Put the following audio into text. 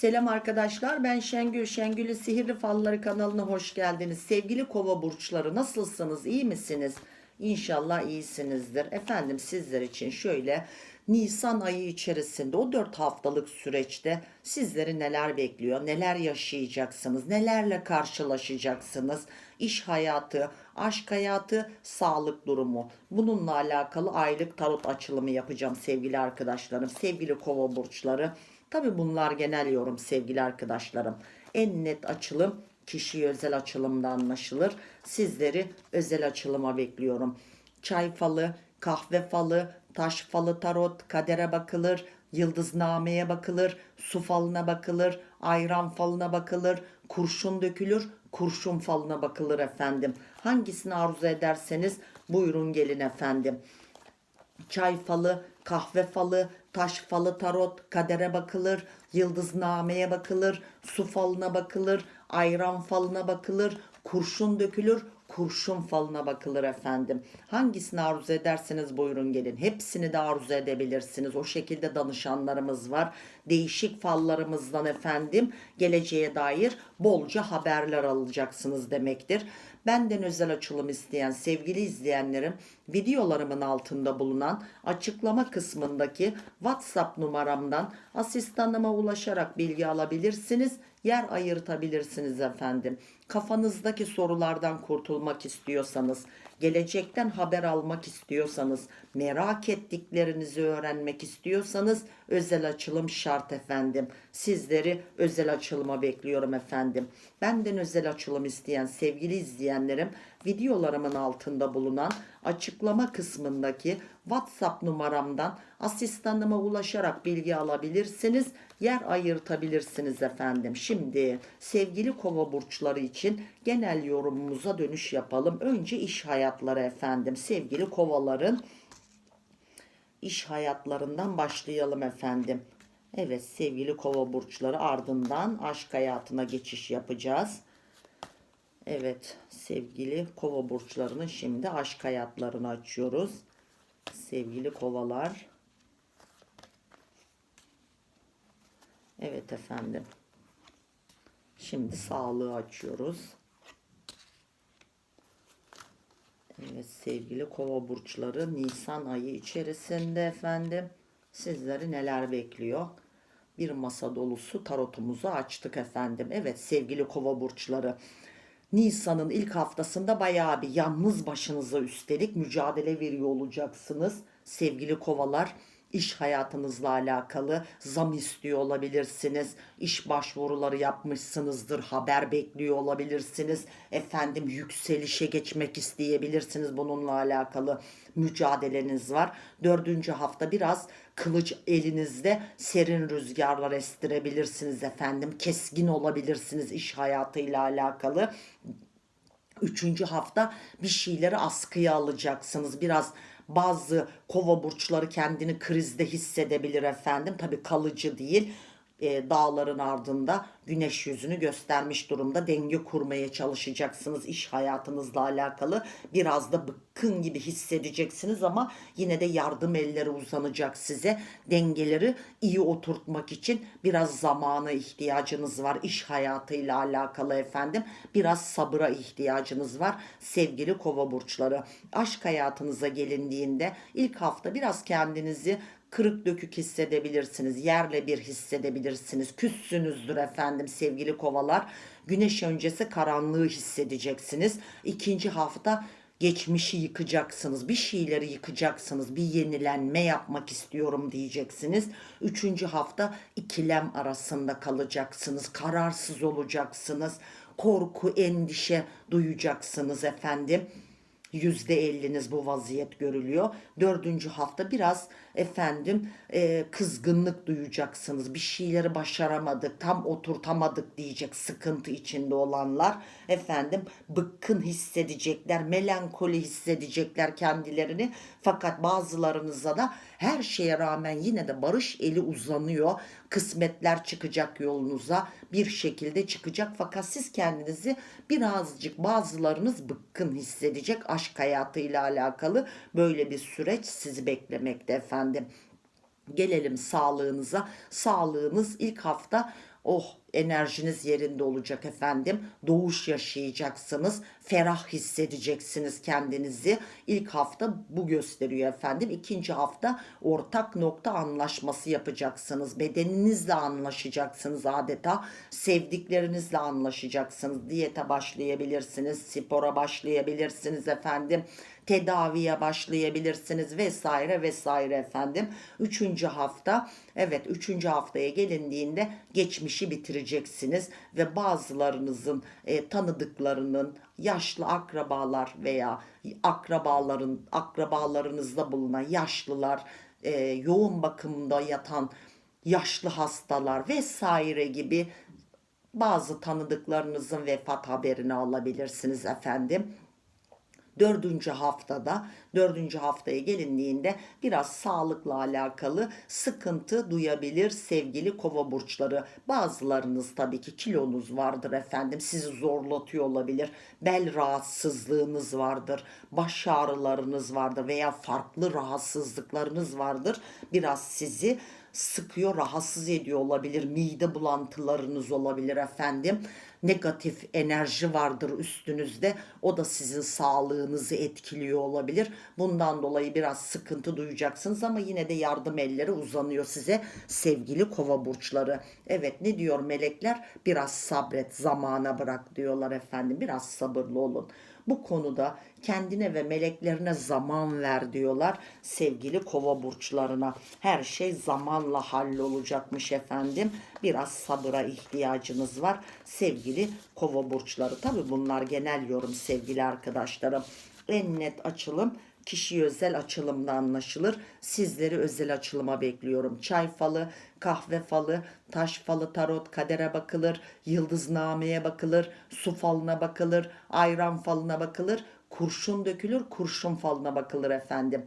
Selam arkadaşlar ben Şengül. Şengül'ün Sihirli Falları kanalına hoş geldiniz. Sevgili kova burçları nasılsınız? iyi misiniz? İnşallah iyisinizdir. Efendim sizler için şöyle Nisan ayı içerisinde o 4 haftalık süreçte sizleri neler bekliyor? Neler yaşayacaksınız? Nelerle karşılaşacaksınız? İş hayatı, aşk hayatı, sağlık durumu. Bununla alakalı aylık tarot açılımı yapacağım sevgili arkadaşlarım. Sevgili kova burçları. Tabi bunlar genel yorum sevgili arkadaşlarım. En net açılım kişiye özel açılımda anlaşılır. Sizleri özel açılıma bekliyorum. Çay falı, kahve falı, taş falı tarot, kadere bakılır, yıldıznameye bakılır, su falına bakılır, ayran falına bakılır, kurşun dökülür, kurşun falına bakılır efendim. Hangisini arzu ederseniz buyurun gelin efendim çay falı, kahve falı, taş falı tarot, kadere bakılır, yıldıznameye bakılır, su falına bakılır, ayran falına bakılır, kurşun dökülür, kurşun falına bakılır efendim. Hangisini arzu ederseniz buyurun gelin. Hepsini de arzu edebilirsiniz. O şekilde danışanlarımız var. Değişik fallarımızdan efendim geleceğe dair bolca haberler alacaksınız demektir. Benden özel açılım isteyen sevgili izleyenlerim videolarımın altında bulunan açıklama kısmındaki WhatsApp numaramdan asistanıma ulaşarak bilgi alabilirsiniz. Yer ayırtabilirsiniz efendim. Kafanızdaki sorulardan kurtulmak istiyorsanız, gelecekten haber almak istiyorsanız, merak ettiklerinizi öğrenmek istiyorsanız özel açılım şart efendim. Sizleri özel açılıma bekliyorum efendim. Benden özel açılım isteyen sevgili izleyenlerim videolarımın altında bulunan açıklama kısmındaki WhatsApp numaramdan asistanıma ulaşarak bilgi alabilirsiniz. Yer ayırtabilirsiniz efendim. Şimdi sevgili kova burçları için genel yorumumuza dönüş yapalım. Önce iş hayatları efendim. Sevgili kovaların iş hayatlarından başlayalım efendim. Evet sevgili kova burçları ardından aşk hayatına geçiş yapacağız. Evet sevgili kova burçlarının şimdi aşk hayatlarını açıyoruz. Sevgili kovalar. Evet efendim. Şimdi sağlığı açıyoruz. Evet sevgili kova burçları Nisan ayı içerisinde efendim sizleri neler bekliyor? Bir masa dolusu tarotumuzu açtık efendim. Evet sevgili kova burçları Nisan'ın ilk haftasında bayağı bir yalnız başınıza üstelik mücadele veriyor olacaksınız. Sevgili kovalar iş hayatınızla alakalı zam istiyor olabilirsiniz. İş başvuruları yapmışsınızdır. Haber bekliyor olabilirsiniz. Efendim yükselişe geçmek isteyebilirsiniz. Bununla alakalı mücadeleniz var. Dördüncü hafta biraz kılıç elinizde serin rüzgarlar estirebilirsiniz efendim. Keskin olabilirsiniz iş hayatıyla alakalı. Üçüncü hafta bir şeyleri askıya alacaksınız. Biraz bazı kova burçları kendini krizde hissedebilir efendim. Tabi kalıcı değil. E, dağların ardında güneş yüzünü göstermiş durumda. Denge kurmaya çalışacaksınız iş hayatınızla alakalı. Biraz da bıkkın gibi hissedeceksiniz ama yine de yardım elleri uzanacak size. Dengeleri iyi oturtmak için biraz zamana ihtiyacınız var iş hayatıyla alakalı efendim. Biraz sabıra ihtiyacınız var sevgili kova burçları. Aşk hayatınıza gelindiğinde ilk hafta biraz kendinizi kırık dökük hissedebilirsiniz. Yerle bir hissedebilirsiniz. Küssünüzdür efendim sevgili kovalar. Güneş öncesi karanlığı hissedeceksiniz. İkinci hafta geçmişi yıkacaksınız. Bir şeyleri yıkacaksınız. Bir yenilenme yapmak istiyorum diyeceksiniz. Üçüncü hafta ikilem arasında kalacaksınız. Kararsız olacaksınız. Korku, endişe duyacaksınız efendim. %50'niz bu vaziyet görülüyor. Dördüncü hafta biraz efendim e, kızgınlık duyacaksınız. Bir şeyleri başaramadık, tam oturtamadık diyecek sıkıntı içinde olanlar. Efendim bıkkın hissedecekler, melankoli hissedecekler kendilerini. Fakat bazılarınıza da her şeye rağmen yine de barış eli uzanıyor. Kısmetler çıkacak yolunuza bir şekilde çıkacak. Fakat siz kendinizi birazcık bazılarınız bıkkın hissedecek aşk hayatıyla alakalı böyle bir süreç sizi beklemekte efendim. Gelelim sağlığınıza. Sağlığınız ilk hafta Oh enerjiniz yerinde olacak efendim. Doğuş yaşayacaksınız. Ferah hissedeceksiniz kendinizi. İlk hafta bu gösteriyor efendim. İkinci hafta ortak nokta anlaşması yapacaksınız. Bedeninizle anlaşacaksınız adeta. Sevdiklerinizle anlaşacaksınız. Diyete başlayabilirsiniz. Spora başlayabilirsiniz efendim tedaviye başlayabilirsiniz vesaire vesaire efendim. Üçüncü hafta evet üçüncü haftaya gelindiğinde geçmişi bitireceksiniz ve bazılarınızın e, tanıdıklarının yaşlı akrabalar veya akrabaların akrabalarınızda bulunan yaşlılar e, yoğun bakımda yatan yaşlı hastalar vesaire gibi bazı tanıdıklarınızın vefat haberini alabilirsiniz efendim dördüncü haftada dördüncü haftaya gelindiğinde biraz sağlıkla alakalı sıkıntı duyabilir sevgili kova burçları. Bazılarınız tabii ki kilonuz vardır efendim sizi zorlatıyor olabilir. Bel rahatsızlığınız vardır. Baş ağrılarınız vardır veya farklı rahatsızlıklarınız vardır. Biraz sizi sıkıyor, rahatsız ediyor olabilir. Mide bulantılarınız olabilir efendim. Negatif enerji vardır üstünüzde. O da sizin sağlığınızı etkiliyor olabilir. Bundan dolayı biraz sıkıntı duyacaksınız ama yine de yardım elleri uzanıyor size sevgili kova burçları. Evet ne diyor melekler? Biraz sabret, zamana bırak diyorlar efendim. Biraz sabırlı olun. Bu konuda kendine ve meleklerine zaman ver diyorlar sevgili kova burçlarına. Her şey zamanla hallolacakmış efendim. Biraz sabıra ihtiyacınız var sevgili kova burçları. Tabi bunlar genel yorum sevgili arkadaşlarım. En net açılım kişi özel açılımda anlaşılır. Sizleri özel açılıma bekliyorum. Çay falı, kahve falı, taş falı, tarot, kadere bakılır, yıldıznameye bakılır, su falına bakılır, ayran falına bakılır, kurşun dökülür, kurşun falına bakılır efendim.